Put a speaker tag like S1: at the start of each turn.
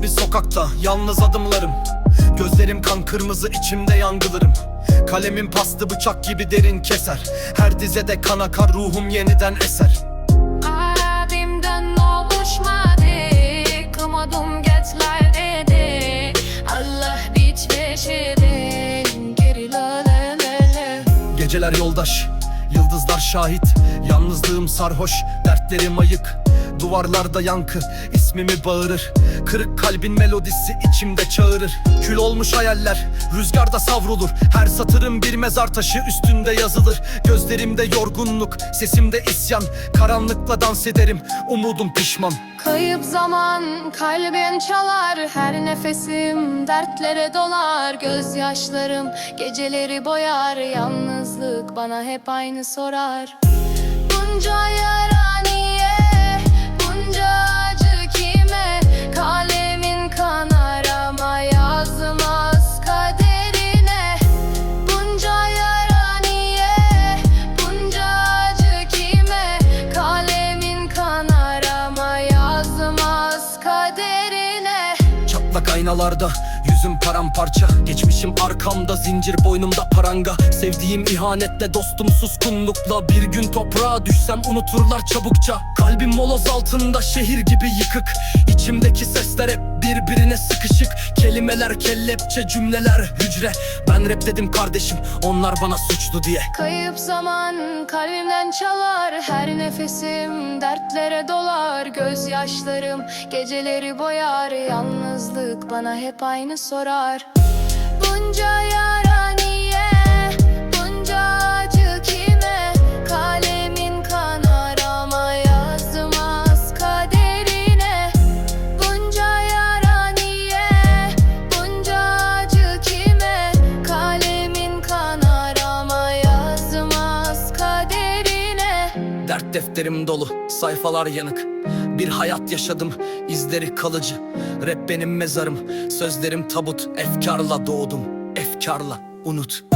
S1: sokakta yalnız adımlarım. Gözlerim kan kırmızı içimde yangılarım Kalemim paslı bıçak gibi derin keser. Her dizede kan akar ruhum yeniden eser.
S2: Abimden oluşmadı Kumadum geçler dedi Allah biç veşedin Geri la la la la
S1: Geceler yoldaş, yıldızlar şahit. Yalnızlığım sarhoş, dertlerim ayık. Duvarlarda yankı, ismimi bağırır. Kırık kalbin melodisi içimde çağırır. Kül olmuş hayaller, rüzgarda savrulur. Her satırım bir mezar taşı üstünde yazılır. Gözlerimde yorgunluk, sesimde isyan. Karanlıkla dans ederim, umudum pişman.
S2: Kayıp zaman kalbim çalar Her nefesim dertlere dolar. Gözyaşlarım geceleri boyar Yalnızlık bana hep aynı sorar
S1: aynalarda. Yüzüm paramparça Geçmişim arkamda. Zincir boynumda paranga. Sevdiğim ihanetle dostum suskunlukla. Bir gün toprağa düşsem unuturlar çabukça Kalbim moloz altında şehir gibi yıkık. İçimdeki sesler hep birbirine sıkışık. Kelimeler kellepçe cümleler hücre. Ben rap dedim kardeşim onlar bana suçlu diye.
S2: Kayıp zaman kalbimden çalar Her nefesim dertlere dolar. Gözyaşlarım geceleri boyar Yalnızlık bana hep aynı sorar. Bunca yara
S1: defterim dolu, sayfalar yanık. Bir hayat yaşadım, izleri kalıcı. Rap benim mezarım, sözlerim tabut. Efkarla doğdum, efkarla unut